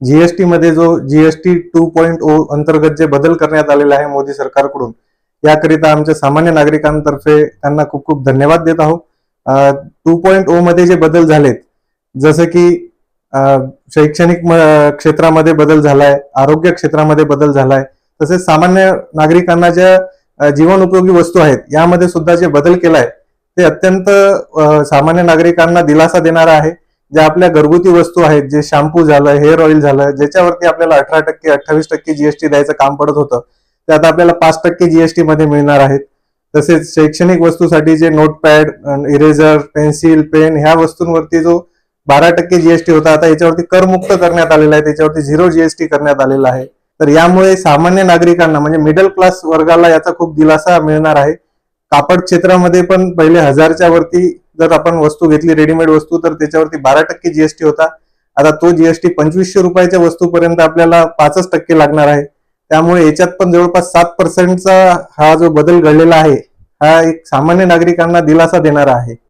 GST मध्ये जो GST two point O अंतर्गत जे बदल करण्यात आलेले आहे मोदी सरकारकडून याकरिता आमच्या सामान्य नागरिकांतर्फे त्यांना खूप खूप धन्यवाद देत आहोत. टू पॉईंट ओ मध्ये जे बदल झालेत जसं की शैक्षणिक म- क्षेत्रामध्ये बदल झालाय आरोग्य क्षेत्रामध्ये बदल झालाय तसेच सामान्य नागरिकांना ज्या जीवन उपयोगी वस्तू आहेत यामध्ये सुद्धा जे बदल केलाय ते अत्यंत सामान्य नागरिकांना दिलासा देणारा आहे. ज्या आपल्या घरगुती वस्तू आहेत जे शॅम्पू झालं हेअर ऑइल झालं ज्याच्यावरती आपल्याला अठरा टक्के अठ्ठावीस टक्के जीएसटी द्यायचं काम पडत होतं ते आता आपल्याला पाच टक्के जीएसटी मध्ये मिळणार आहेत. तसेच शैक्षणिक वस्तूसाठी जे नोटपॅड इरेझर पेन्सिल पेन ह्या वस्तूंवरती जो बारा टक्के जीएसटी होता आता याच्यावरती करमुक्त करण्यात आलेला आहे त्याच्यावरती झिरो जीएसटी करण्यात आलेला आहे. तर यामुळे सामान्य नागरिकांना म्हणजे मिडल क्लास वर्गाला याचा खूप दिलासा मिळणार आहे. कापड क्षेत्रामध्ये पण पहिले हजारच्या वरती जर आपण वस्तू घेतली रेडीमेड वस्तू तर त्याच्यावरती बारा टक्के जीएसटी होता. आता तो जीएसटी पंचवीसशे रुपयाच्या वस्तूपर्यंत आपल्याला पाचच टक्के लागणार आहे. त्यामुळे याच्यात पण जवळपास सात पर्सेंटचा हा जो बदल घडलेला आहे हा एक सामान्य नागरिकांना दिलासा देणारा आहे.